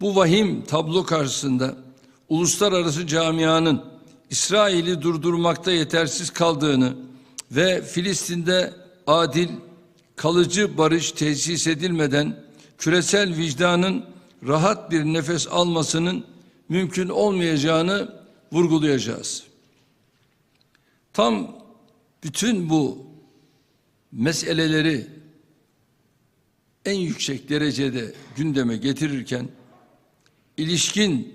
Bu vahim tablo karşısında uluslararası camianın İsrail'i durdurmakta yetersiz kaldığını ve Filistin'de adil, kalıcı barış tesis edilmeden küresel vicdanın rahat bir nefes almasının mümkün olmayacağını vurgulayacağız. Tam bütün bu meseleleri en yüksek derecede gündeme getirirken ilişkin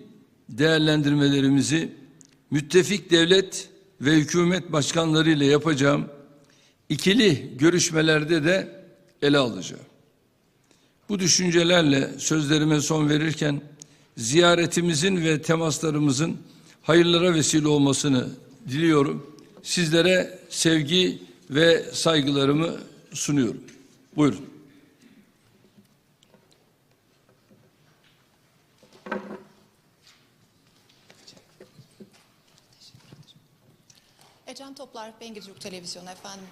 değerlendirmelerimizi müttefik devlet ve hükümet başkanları ile yapacağım ikili görüşmelerde de ele alacağım. Bu düşüncelerle sözlerime son verirken ziyaretimizin ve temaslarımızın hayırlara vesile olmasını diliyorum. Sizlere sevgi ve saygılarımı sunuyorum. Buyurun. Toplar, Bengi Türk Televizyonu efendim.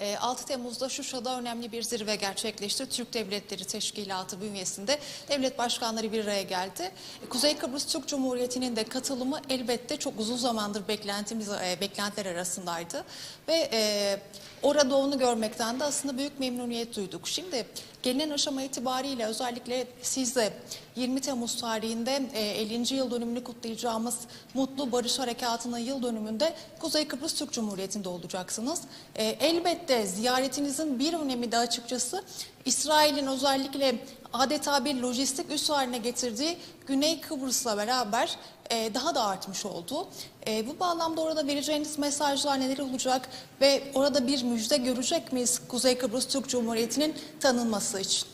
Ee, 6 Temmuz'da Şuşa'da önemli bir zirve gerçekleşti. Türk Devletleri Teşkilatı bünyesinde devlet başkanları bir araya geldi. Kuzey Kıbrıs Türk Cumhuriyeti'nin de katılımı elbette çok uzun zamandır beklentimiz e, beklentiler arasındaydı ve e, orada onu görmekten de aslında büyük memnuniyet duyduk. Şimdi gelinen aşama itibariyle özellikle siz de 20 Temmuz tarihinde e, 50. yıl dönümünü kutlayacağımız Mutlu Barış Harekatı'nın yıl dönümünde Kuzey Kıbrıs Türk Cumhuriyeti'nde olacaksınız. E, elbette ziyaretinizin bir önemi de açıkçası İsrail'in özellikle adeta bir lojistik üs haline getirdiği Güney Kıbrıs'la beraber e, daha da artmış oldu. E, bu bağlamda orada vereceğiniz mesajlar neler olacak ve orada bir müjde görecek miyiz Kuzey Kıbrıs Türk Cumhuriyeti'nin tanınması için?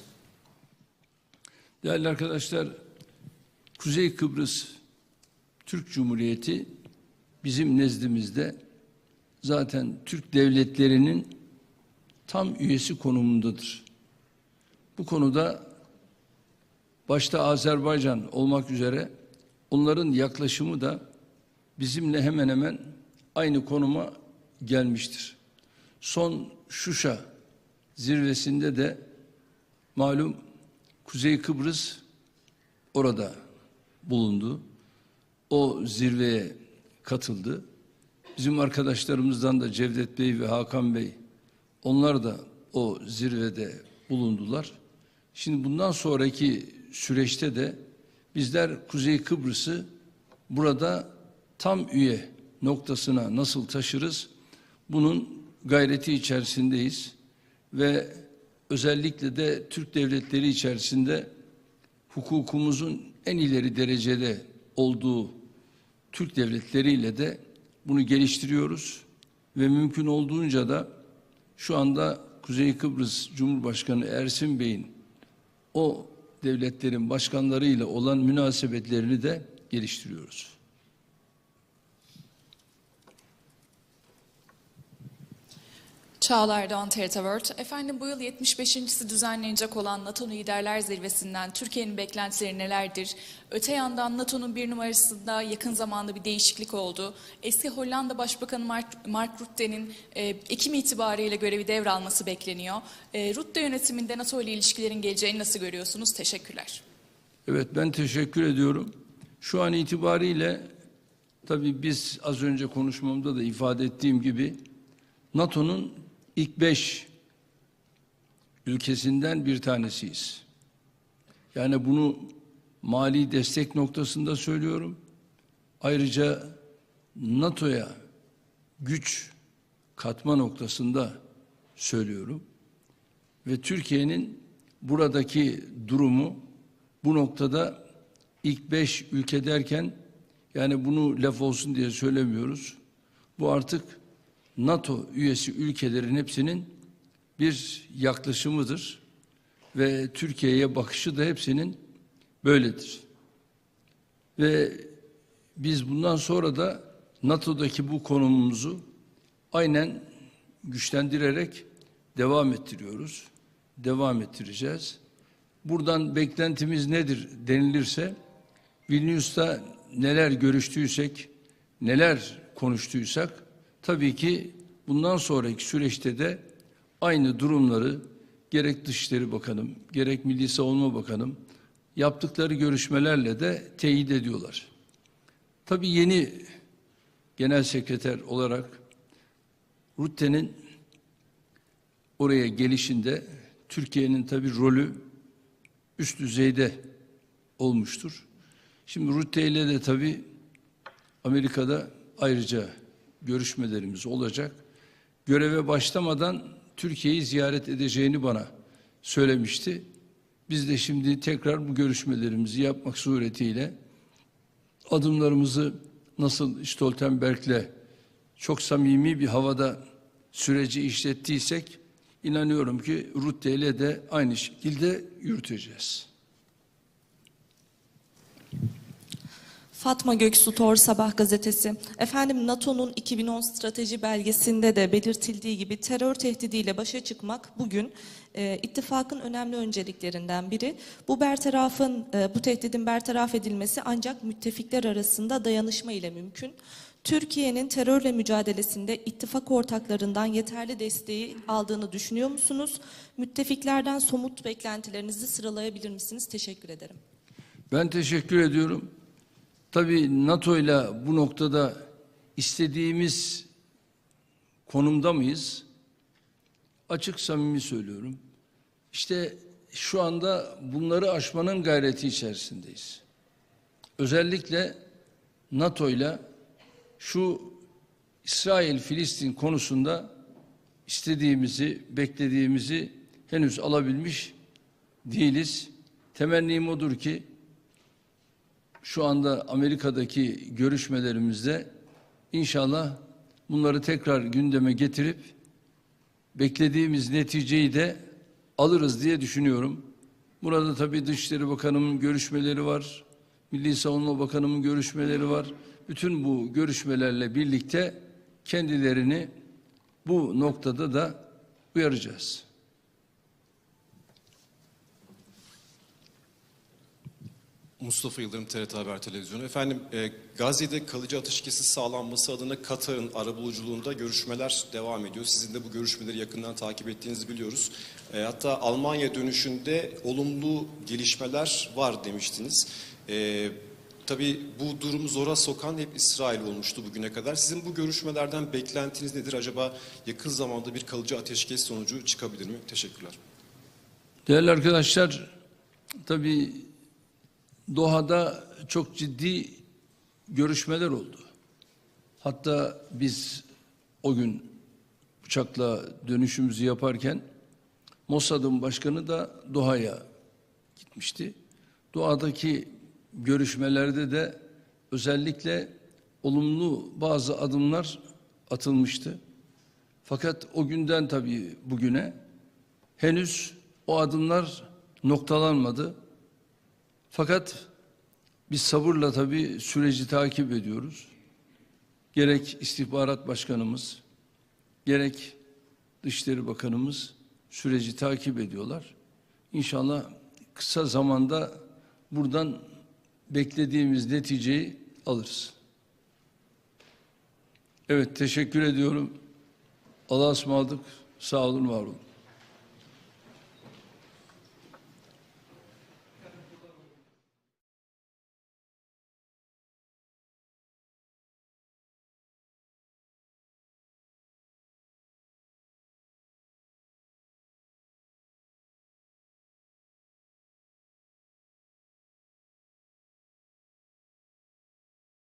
Değerli arkadaşlar, Kuzey Kıbrıs Türk Cumhuriyeti bizim nezdimizde zaten Türk devletlerinin tam üyesi konumundadır. Bu konuda başta Azerbaycan olmak üzere onların yaklaşımı da bizimle hemen hemen aynı konuma gelmiştir. Son Şuşa zirvesinde de malum Kuzey Kıbrıs orada bulundu. O zirveye katıldı. Bizim arkadaşlarımızdan da Cevdet Bey ve Hakan Bey onlar da o zirvede bulundular. Şimdi bundan sonraki süreçte de bizler Kuzey Kıbrıs'ı burada tam üye noktasına nasıl taşırız? Bunun gayreti içerisindeyiz ve özellikle de Türk devletleri içerisinde hukukumuzun en ileri derecede olduğu Türk devletleriyle de bunu geliştiriyoruz ve mümkün olduğunca da şu anda Kuzey Kıbrıs Cumhurbaşkanı Ersin Bey'in o devletlerin başkanlarıyla olan münasebetlerini de geliştiriyoruz. Çağlar Doğan TRT World. Efendim bu yıl 75.si düzenlenecek olan NATO Liderler Zirvesi'nden Türkiye'nin beklentileri nelerdir? Öte yandan NATO'nun bir numarasında yakın zamanda bir değişiklik oldu. Eski Hollanda Başbakanı Mark, Mark Rutte'nin e, Ekim itibariyle görevi devralması bekleniyor. E, Rutte yönetiminde NATO ile ilişkilerin geleceğini nasıl görüyorsunuz? Teşekkürler. Evet ben teşekkür ediyorum. Şu an itibariyle tabii biz az önce konuşmamda da ifade ettiğim gibi NATO'nun ilk beş ülkesinden bir tanesiyiz. Yani bunu mali destek noktasında söylüyorum. Ayrıca NATO'ya güç katma noktasında söylüyorum. Ve Türkiye'nin buradaki durumu bu noktada ilk beş ülke derken yani bunu laf olsun diye söylemiyoruz. Bu artık NATO üyesi ülkelerin hepsinin bir yaklaşımıdır ve Türkiye'ye bakışı da hepsinin böyledir. Ve biz bundan sonra da NATO'daki bu konumumuzu aynen güçlendirerek devam ettiriyoruz. Devam ettireceğiz. Buradan beklentimiz nedir denilirse Vilnius'ta neler görüştüysek, neler konuştuysak tabii ki bundan sonraki süreçte de aynı durumları gerek Dışişleri Bakanım, gerek Milli Savunma Bakanım, yaptıkları görüşmelerle de teyit ediyorlar. Tabii yeni genel sekreter olarak Rutte'nin oraya gelişinde Türkiye'nin tabii rolü üst düzeyde olmuştur. Şimdi Rutte ile de tabii Amerika'da ayrıca görüşmelerimiz olacak. Göreve başlamadan Türkiye'yi ziyaret edeceğini bana söylemişti. Biz de şimdi tekrar bu görüşmelerimizi yapmak suretiyle adımlarımızı nasıl Stoltenberg'le çok samimi bir havada süreci işlettiysek inanıyorum ki Rutte ile de aynı şekilde yürüteceğiz. Fatma Göksu Tor Sabah gazetesi. Efendim NATO'nun 2010 strateji belgesinde de belirtildiği gibi terör tehdidiyle başa çıkmak bugün e, ittifakın önemli önceliklerinden biri. Bu bertarafın, e, bu tehdidin bertaraf edilmesi ancak müttefikler arasında dayanışma ile mümkün. Türkiye'nin terörle mücadelesinde ittifak ortaklarından yeterli desteği aldığını düşünüyor musunuz? Müttefiklerden somut beklentilerinizi sıralayabilir misiniz? Teşekkür ederim. Ben teşekkür ediyorum. Tabii NATO ile bu noktada istediğimiz konumda mıyız? Açık samimi söylüyorum. İşte şu anda bunları aşmanın gayreti içerisindeyiz. Özellikle NATO ile şu İsrail-Filistin konusunda istediğimizi, beklediğimizi henüz alabilmiş değiliz. Temennim odur ki şu anda Amerika'daki görüşmelerimizde inşallah bunları tekrar gündeme getirip beklediğimiz neticeyi de alırız diye düşünüyorum. Burada tabii Dışişleri Bakanı'nın görüşmeleri var. Milli Savunma Bakanı'nın görüşmeleri var. Bütün bu görüşmelerle birlikte kendilerini bu noktada da uyaracağız. Mustafa Yıldırım TRT Haber Televizyonu. Efendim e, Gazze'de kalıcı ateşkesi sağlanması adına Katar'ın arabuluculuğunda görüşmeler devam ediyor. Sizin de bu görüşmeleri yakından takip ettiğinizi biliyoruz. E, hatta Almanya dönüşünde olumlu gelişmeler var demiştiniz. E, tabii bu durumu zora sokan hep İsrail olmuştu bugüne kadar. Sizin bu görüşmelerden beklentiniz nedir? Acaba yakın zamanda bir kalıcı ateşkes sonucu çıkabilir mi? Teşekkürler. Değerli arkadaşlar, tabii Doha'da çok ciddi görüşmeler oldu. Hatta biz o gün uçakla dönüşümüzü yaparken Mossad'ın başkanı da Doha'ya gitmişti. Doha'daki görüşmelerde de özellikle olumlu bazı adımlar atılmıştı. Fakat o günden tabii bugüne henüz o adımlar noktalanmadı. Fakat biz sabırla tabii süreci takip ediyoruz. Gerek istihbarat başkanımız, gerek Dışişleri Bakanımız süreci takip ediyorlar. İnşallah kısa zamanda buradan beklediğimiz neticeyi alırız. Evet teşekkür ediyorum. Allah'a ısmarladık. Sağ olun, var olun.